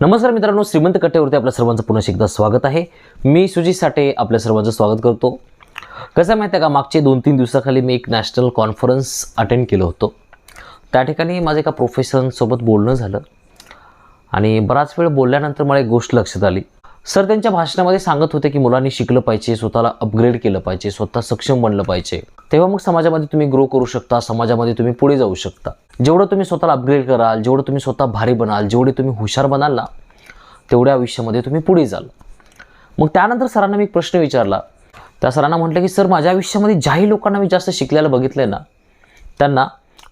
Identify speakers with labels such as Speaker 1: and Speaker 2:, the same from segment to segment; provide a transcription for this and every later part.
Speaker 1: नमस्कार मित्रांनो श्रीमंत कट्ट्यावरती आपल्या सर्वांचं पुन्हा एकदा स्वागत आहे. मी सुजित साठे आपल्या सर्वांचं स्वागत करतो. कसं आहे माहिती आहे का? मागचे दोन तीन दिवसाखाली मी एक नॅशनल कॉन्फरन्स अटेंड केलं होतं. त्या ठिकाणी माझं एका प्रोफेसरांसोबत बोलणं झालं. आणि बराच वेळ बोलल्यानंतर मला एक गोष्ट लक्षात आली. सर त्यांच्या भाषणामध्ये सांगत होते की मुलांनी शिकलं पाहिजे स्वतःला अपग्रेड केलं पाहिजे स्वतः सक्षम बनलं पाहिजे. तेव्हा मग समाजामध्ये तुम्ही ग्रो करू शकता समाजामध्ये तुम्ही पुढे जाऊ शकता. जेवढं तुम्ही स्वतःला अपग्रेड कराल जेवढं तुम्ही स्वतः भारी बनाल जेवढे तुम्ही हुशार बनाल ना तेवढ्या आयुष्यामध्ये तुम्ही पुढे जाल. मग त्यानंतर सरांना मी एक प्रश्न विचारला. त्या सरांना म्हटलं की सर माझ्या आयुष्यामध्ये ज्याही लोकांना मी जास्त शिकलेलं बघितलं आहे ना त्यांना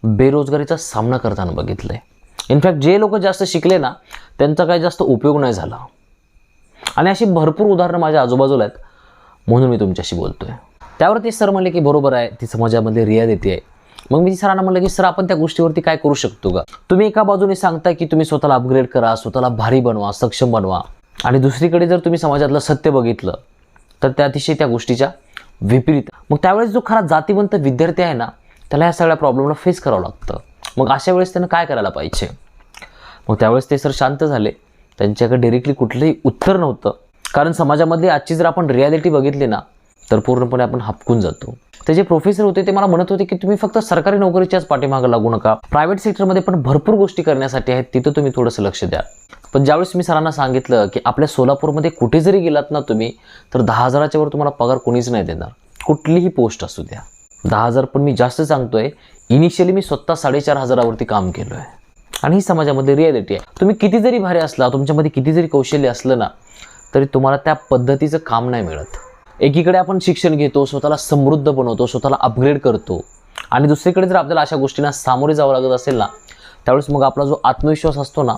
Speaker 1: बेरोजगारीचा सामना करताना बघितलं आहे इनफॅक्ट जे लोक जास्त शिकले ना त्यांचा काही जास्त उपयोग नाही झाला. आणि अशी भरपूर उदाहरणं माझ्या आजूबाजूला आहेत म्हणून मी तुमच्याशी बोलतोय. त्यावर ते सर म्हणले की बरोबर आहे ती समाजामध्ये रियालिटी आहे. मग मी सरांना म्हणलं की सर आपण त्या गोष्टीवरती काय करू शकतो का? तुम्ही एका बाजूने सांगताय की तुम्ही स्वतःला अपग्रेड करा स्वतःला भारी बनवा सक्षम बनवा. आणि दुसरीकडे जर तुम्ही समाजातलं सत्य बघितलं तर त्या अतिशय त्या गोष्टीच्या विपरीत. मग त्यावेळेस जो खरा जातीवंत विद्यार्थी आहे ना त्याला या सगळ्या प्रॉब्लेमला फेस करावं लागतं. मग अशा वेळेस त्यांना काय करायला पाहिजे? मग त्यावेळेस ते सर शांत झाले. त्यांच्याकडे डिरेक्टली कुठलंही उत्तर नव्हतं. कारण समाजामधली आजची जर आपण रियालिटी बघितली ना तर पूर्णपणे आपण हपकून जातो. ते जे प्रोफेसर होते ते मला म्हणत होते की तुम्ही फक्त सरकारी नोकरीच्याच पाठीमागं लागू नका. प्रायव्हेट सेक्टरमध्ये पण भरपूर गोष्टी करण्यासाठी आहेत तिथं तुम्ही थोडंसं लक्ष द्या. पण ज्यावेळेस मी सरांना सांगितलं की आपल्या सोलापूरमध्ये कुठे जरी गेलात ना तुम्ही तर दहा हजाराच्या वर तुम्हाला पगार कोणीच नाही देणार. कुठलीही पोस्ट असू द्या. दहा हजार पण मी जास्त सांगतोय इनिशियली मी स्वतः साडेचार हजारावरती काम केलं आहे आणि ही समाजामध्ये रियालिटी आहे. तुम्ही किती जरी भारी असला तुमच्यामध्ये किती जरी कौशल्य असलं ना तरी तुम्हाला त्या पद्धतीचं काम नाही मिळत. एकीकडे आपण शिक्षण घेतो स्वतःला समृद्ध बनवतो स्वतःला अपग्रेड करतो. आणि दुसरीकडे जर आपल्याला अशा गोष्टींना सामोरे जावं लागत असेल ना त्यावेळेस मग आपला जो आत्मविश्वास असतो ना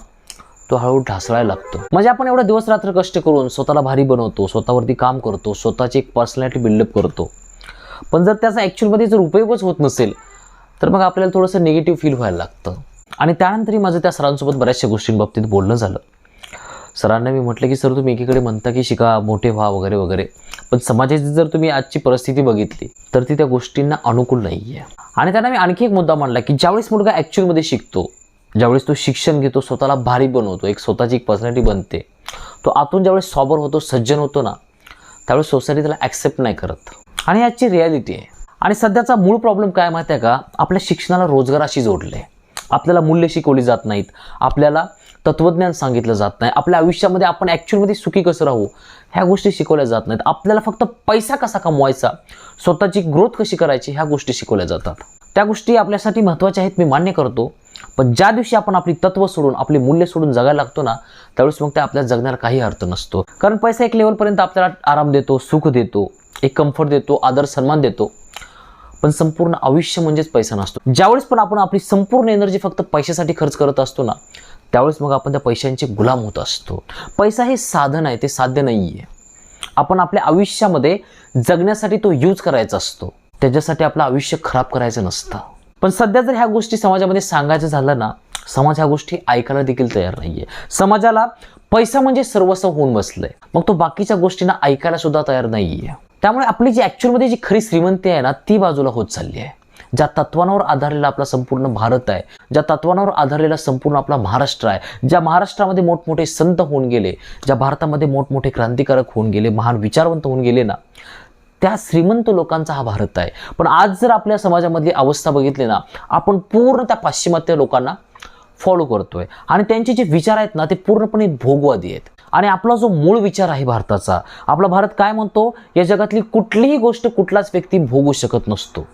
Speaker 1: तो हळूहळू ढासळायला लागतो. म्हणजे आपण एवढा दिवस रात्र कष्ट करून स्वतःला भारी बनवतो स्वतःवरती काम करतो स्वतःची एक पर्सनॅलिटी बिल्डअप करतो. पण जर त्याचा ॲक्च्युअलमध्ये जर उपयोगच होत नसेल तर मग आपल्याला थोडंसं निगेटिव्ह फील व्हायला लागतं. आणि त्यानंतरही माझं त्या सरांसोबत बऱ्याचशा गोष्टींबाबतीत बोलणं झालं. सरांना मी म्हटलं की सर तुम्ही एकीकडे म्हणता की शिका मोठे व्हा वगैरे वगैरे. पण समाजाची जर तुम्ही आजची परिस्थिती बघितली तर ती त्या गोष्टींना अनुकूल नाही आहे आणि त्यांना मी आणखी एक मुद्दा मांडला की ज्यावेळेस मुलगा ॲक्च्युअलमध्ये शिकतो ज्यावेळेस तो शिक्षण घेतो स्वतःला भारी बनवतो एक स्वतःची एक पर्सनॅलिटी बनते तो आतून ज्यावेळेस सॉबर होतो सज्जन होतो ना त्यावेळेस सोसायटी त्याला ॲक्सेप्ट नाही करत. आणि याची रियालिटी आहे. आणि सध्याचा मूळ प्रॉब्लेम काय माहिती आहे का? आपल्या शिक्षणाला रोजगाराशी जोडले आपल्याला मूल्य शिकवली जात नाहीत. आपल्याला तत्त्वज्ञान सांगितलं जात नाही. आपल्या आयुष्यामध्ये आपण ॲक्च्युअलमध्ये सुखी कसं राहू? ह्या गोष्टी शिकवल्या जात नाहीत. आपल्याला फक्त पैसा कसा कमवायचा? स्वतःची ग्रोथ कशी करायची? ह्या गोष्टी शिकवल्या जातात. त्या गोष्टी आपल्यासाठी महत्त्वाच्या आहेत मी मान्य करतो. पण ज्या दिवशी आपण आपली तत्व सोडून आपली मूल्य सोडून जगायला लागतो ना त्यावेळेस मग ते आपल्या जगण्याला काही अर्थ नसतो. कारण पैसा एक लेवलपर्यंत आपल्याला आराम देतो सुख देतो एक कम्फर्ट देतो आदर सन्मान देतो. पण संपूर्ण आयुष्य म्हणजेच पैसा नसतो. ज्यावेळेस पण आपण आपली संपूर्ण एनर्जी फक्त पैशासाठी खर्च करत असतो ना त्यावेळेस मग आपण त्या पैशांचे गुलाम होत असतो. पैसा हे साधन आहे ते साध्य नाही आहे आपण आपल्या आयुष्यामध्ये जगण्यासाठी तो यूज करायचा असतो. त्याच्यासाठी आपलं आयुष्य खराब करायचं नसतं. पण सध्या जर ह्या गोष्टी समाजामध्ये सांगायचं झालं ना समाज ह्या गोष्टी ऐकायला देखील तयार नाहीये. समाजाला पैसा म्हणजे सर्वस्व होऊन बसलंय. मग तो बाकीच्या गोष्टींना ऐकायला सुद्धा तयार नाहीये. त्यामुळे आपली जी ॲक्च्युअलमध्ये जी खरी श्रीमंती आहे ना ती बाजूला होत चालली आहे. ज्या तत्वांवर आधारलेला आपला संपूर्ण भारत आहे ज्या तत्वांवर आधारलेला संपूर्ण आपला महाराष्ट्र आहे ज्या महाराष्ट्रामध्ये मोठमोठे संत होऊन गेले ज्या भारतामध्ये मोठमोठे क्रांतिकारक होऊन गेले महान विचारवंत होऊन गेले ना त्या श्रीमंत लोकांचा हा भारत आहे. पण आज जर आपल्या समाजामधली अवस्था बघितली ना आपण पूर्ण त्या पाश्चिमात्य लोकांना फॉलो करतोय. आणि त्यांचे जे विचार आहेत ना ते पूर्णपणे भोगवादी आहेत. आणि आपला जो मूळ विचार आहे भारताचा आपला भारत काय म्हणतो? या जगातली कुठलीही गोष्ट कुठलाच व्यक्ती भोगू शकत नसतो.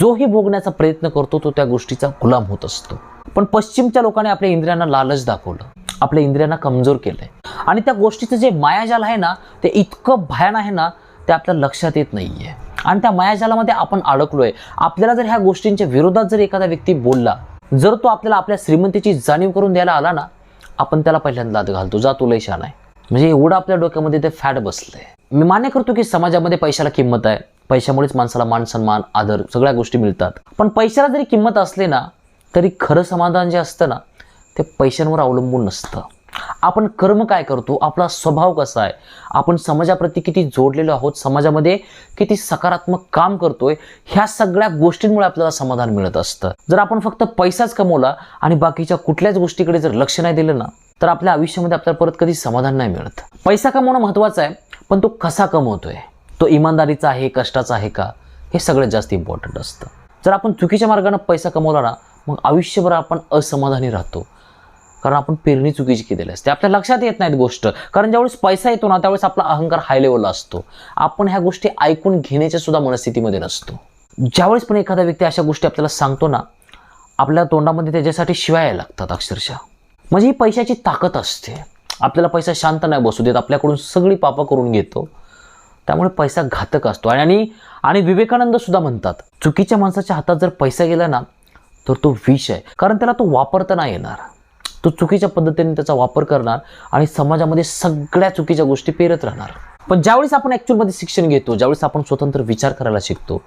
Speaker 1: जोही भोगण्याचा प्रयत्न करतो तो त्या गोष्टीचा गुलाम होत असतो. पण पश्चिमच्या लोकांनी आपल्या इंद्रियांना लालच दाखवलं. आपल्या इंद्रियांना कमजोर केलंय. आणि त्या गोष्टीचं जे मायाजाल आहे ना ते इतकं भयान आहे ना ते आपल्या लक्षात येत नाहीये. आणि त्या मायाजालामध्ये आपण अडकलोय. आपल्याला जर ह्या गोष्टींच्या विरोधात जर एखादा व्यक्ती बोलला जर तो आपल्याला आपल्या श्रीमंतीची जाणीव करून द्यायला आला ना आपण त्याला पहिल्यांदा लाद घालतो. जा तुला शान आहे. म्हणजे एवढं आपल्या डोक्यामध्ये ते फॅट बसलंय. मी मान्य करतो की समाजामध्ये पैशाला किंमत आहे. पैशामुळेच माणसाला मान सन्मान आदर सगळ्या गोष्टी मिळतात. पण पैशाला जरी किंमत असली ना तरी खरं समाधान जे असतं ना ते पैशांवर अवलंबून नसतं. आपण कर्म काय करतो? आपला स्वभाव कसा आहे? आपण समाजाप्रती किती जोडलेलो आहोत? समाजामध्ये किती सकारात्मक काम करतोय? ह्या सगळ्या गोष्टींमुळे आपल्याला समाधान मिळत असतं. जर आपण फक्त पैसाच कमवला आणि बाकीच्या कुठल्याच गोष्टीकडे जर लक्ष नाही दिलं ना तर आपल्या आयुष्यामध्ये आपल्याला परत कधी समाधान नाही मिळत. पैसा कमवणं महत्त्वाचं आहे पण तो कसा कमवतोय? तो इमानदारीचा आहे कष्टाचा आहे का? हे सगळ्यात जास्त इम्पॉर्टंट असतं. जर आपण चुकीच्या मार्गानं पैसा कमवला ना मग आयुष्यभर आपण असमाधानी राहतो. कारण आपण पेरणी चुकीची केलेली असते. आपल्या लक्षात येत नाहीत गोष्ट. कारण ज्यावेळेस पैसा येतो ना त्यावेळेस आपला अहंकार हाय लेवलला असतो. आपण ह्या गोष्टी ऐकून घेण्याच्या सुद्धा मनस्थितीमध्ये नसतो. ज्यावेळेस पण एखादा व्यक्ती अशा गोष्टी आपल्याला सांगतो ना आपल्या तोंडामध्ये त्याच्यासाठी शिवाय लागतात अक्षरशः. म्हणजे ही पैशाची ताकद असते. आपल्याला पैसा शांत नाही बसू देत आपल्याकडून सगळी पापं करून घेतो. त्यामुळे पैसा घातक असतो. आणि आणि विवेकानंद सुद्धा म्हणतात चुकीच्या माणसाच्या हातात जर पैसा गेला ना तर तो विष आहे. कारण त्याला तो वापरता नाही येणार. तो चुकीच्या पद्धतीने त्याचा वापर करणार आणि समाजामध्ये सगळ्या चुकीच्या गोष्टी पेरत राहणार. पण ज्यावेळेस आपण ॲक्च्युअलमध्ये शिक्षण घेतो ज्यावेळेस आपण स्वतंत्र विचार करायला शिकतो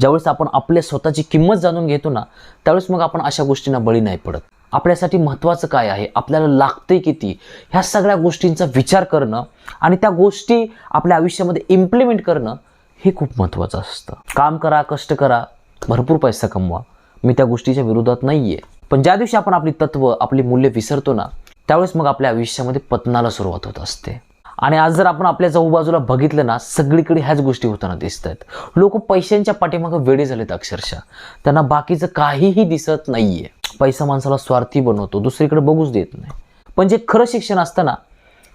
Speaker 1: ज्यावेळेस आपण आपल्या स्वतःची किंमत जाणून घेतो ना त्यावेळेस मग आपण अशा गोष्टींना बळी नाही पडत. आपल्यासाठी महत्त्वाचं काय आहे? आपल्याला लागतंय किती? ह्या सगळ्या गोष्टींचा विचार करणं आणि त्या गोष्टी आपल्या आयुष्यामध्ये इम्प्लिमेंट करणं हे खूप महत्त्वाचं असतं. काम करा कष्ट करा भरपूर पैसा कमवा. मी त्या गोष्टीच्या विरोधात नाही आहे पण ज्या दिवशी आपण आपली तत्व आपली मूल्य विसरतो ना त्यावेळेस मग आपल्या आयुष्यामध्ये पतनाला सुरुवात होत असते. आणि आज जर आपण आपल्या चहूबाजूला बघितलं ना सगळीकडे ह्याच गोष्टी होताना दिसत आहेत लोक पैशांच्या पाठीमागं वेडे झालेत अक्षरशः. त्यांना बाकीचं काहीही दिसत नाहीये. पैसा माणसाला स्वार्थी बनवतो दुसरीकडे बघूच देत नाही. पण जे खरं शिक्षण असतं ना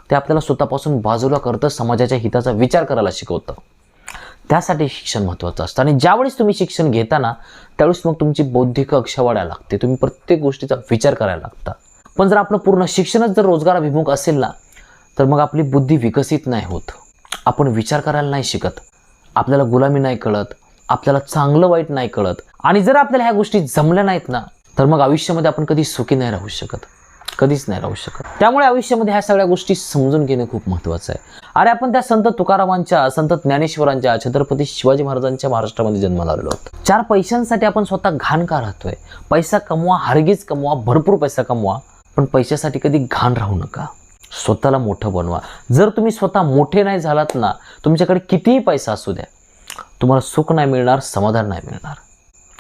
Speaker 1: ते आपल्याला स्वतःपासून बाजूला करतं समाजाच्या हिताचा विचार करायला शिकवतं. त्यासाठी शिक्षण महत्त्वाचं असतं. आणि ज्यावेळेस तुम्ही शिक्षण घेताना त्यावेळेस मग तुमची बौद्धिक अक्षा वाढायला लागते. तुम्ही प्रत्येक गोष्टीचा विचार करायला लागता. पण जर आपलं पूर्ण शिक्षणच जर रोजगाराभिमुख असेल ना तर मग आपली बुद्धी विकसित नाही होत. आपण विचार करायला नाही शिकत. आपल्याला गुलामी नाही कळत. आपल्याला चांगलं वाईट नाही कळत. आणि जर आपल्याला ह्या गोष्टी जमल्या नाहीत ना तर मग आयुष्यामध्ये आपण कधी सुखी नाही राहू शकत. कधीच नाही राहू शकत. त्यामुळे आयुष्यामध्ये ह्या सगळ्या गोष्टी समजून घेणं खूप महत्त्वाचं आहे. अरे आपण त्या संत तुकारामांच्या संत ज्ञानेश्वरांच्या छत्रपती शिवाजी महाराजांच्या महाराष्ट्रामध्ये जन्माला आलेलो आहोत. चार पैशांसाठी आपण स्वतः घाण का राहतोय? पैसा कमवा हरगीज कमवा भरपूर पैसा कमवा पण पैशासाठी कधी घाण राहू नका. स्वतःला मोठं बनवा. जर तुम्ही स्वतः मोठे नाही झालात ना तुमच्याकडे कितीही पैसा असू द्या तुम्हाला सुख नाही मिळणार समाधान नाही मिळणार.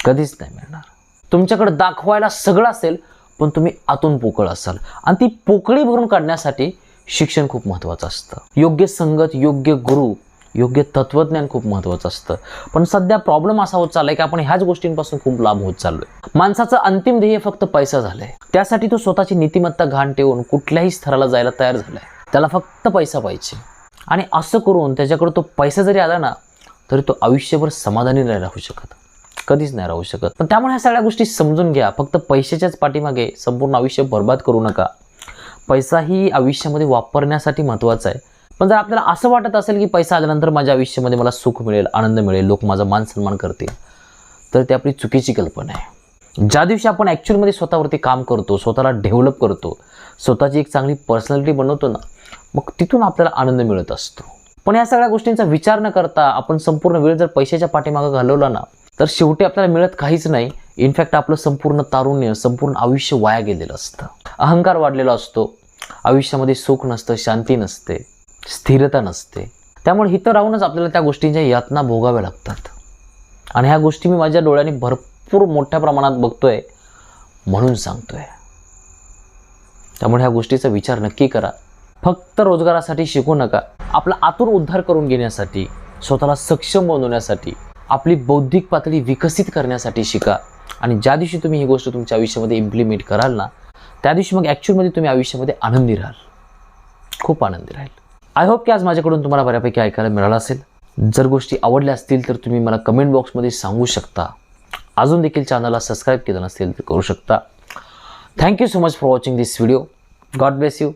Speaker 1: कधीच नाही मिळणार. तुमच्याकडे दाखवायला सगळं असेल पण तुम्ही आतून पोकळ असाल. आणि ती पोकळी भरून काढण्यासाठी शिक्षण खूप महत्त्वाचं असतं. योग्य संगत योग्य गुरु योग्य तत्वज्ञान खूप महत्त्वाचं असतं. पण सध्या प्रॉब्लेम असा होत चाललाय की आपण ह्याच गोष्टींपासून खूप लांब होत चाललोय. माणसाचं अंतिम ध्येय फक्त पैसा झालाय. त्यासाठी तो स्वतःची नीतिमत्ता घाण ठेवून कुठल्याही स्तराला जायला तयार झालाय. त्याला फक्त पैसा पाहिजे. आणि असं करून त्याच्याकडे तो पैसा जरी आला ना तरी तो आयुष्यभर समाधानी नाही राहू शकत. कधीच नाही राहू शकत. पण त्यामुळे ह्या सगळ्या गोष्टी समजून घ्या. फक्त पैशाच्याच पाठीमागे संपूर्ण आयुष्य बर्बाद करू नका. पैसा ही आयुष्यामध्ये वापरण्यासाठी महत्त्वाचा आहे. पण जर आपल्याला असं वाटत असेल की पैसा आल्यानंतर माझ्या आयुष्यामध्ये मला सुख मिळेल आनंद मिळेल लोक माझा मान सन्मान करतील तर ती आपली चुकीची कल्पना आहे. ज्या दिवशी आपण ॲक्च्युअलमध्ये स्वतःवरती काम करतो स्वतःला डेव्हलप करतो स्वतःची एक चांगली पर्सनॅलिटी बनवतो ना मग तिथून आपल्याला आनंद मिळत असतो. पण या सगळ्या गोष्टींचा विचार न करता आपण संपूर्ण वेळ जर पैशाच्या पाठीमागं घालवला ना तर शेवटी आपल्याला मिळत काहीच नाही. इनफॅक्ट आपलं संपूर्ण तारुण्य संपूर्ण आयुष्य वाया गेलेलं असतं. अहंकार वाढलेला असतो. आयुष्यामध्ये सुख नसतं शांती नसते. स्थिरता नसते. त्यामुळे इथं राहूनच आपल्याला त्या गोष्टींच्या यातना भोगाव्या लागतात. आणि ह्या गोष्टी मी माझ्या डोळ्यांनी भरपूर मोठ्या प्रमाणात बघतोय म्हणून सांगतोय. त्यामुळे ह्या गोष्टीचा विचार नक्की करा. फक्त रोजगारासाठी शिकू नका. आपला आतून उद्धार करून घेण्यासाठी स्वतःला सक्षम बनवण्यासाठी आपली बौद्धिक पातळी विकसित करण्यासाठी शिका. आणि ज्या दिवशी तुम्ही ही गोष्ट तुमच्या आयुष्यामध्ये इम्प्लिमेंट कराल ना त्या दिवशी मग ॲक्च्युअलमध्ये तुम्ही आयुष्यामध्ये आनंदी राहाल. खूप आनंदी राहील. आय होप की आज माझ्याकडून तुम्हाला बऱ्यापैकी ऐकायला मिळालं असेल. जर गोष्टी आवडल्या असतील तर तुम्ही मला कमेंट बॉक्समध्ये सांगू शकता. अजून देखील चॅनलला सबस्क्राईब केलं नसेल तर करू शकता. Thank you so much for watching this video God bless you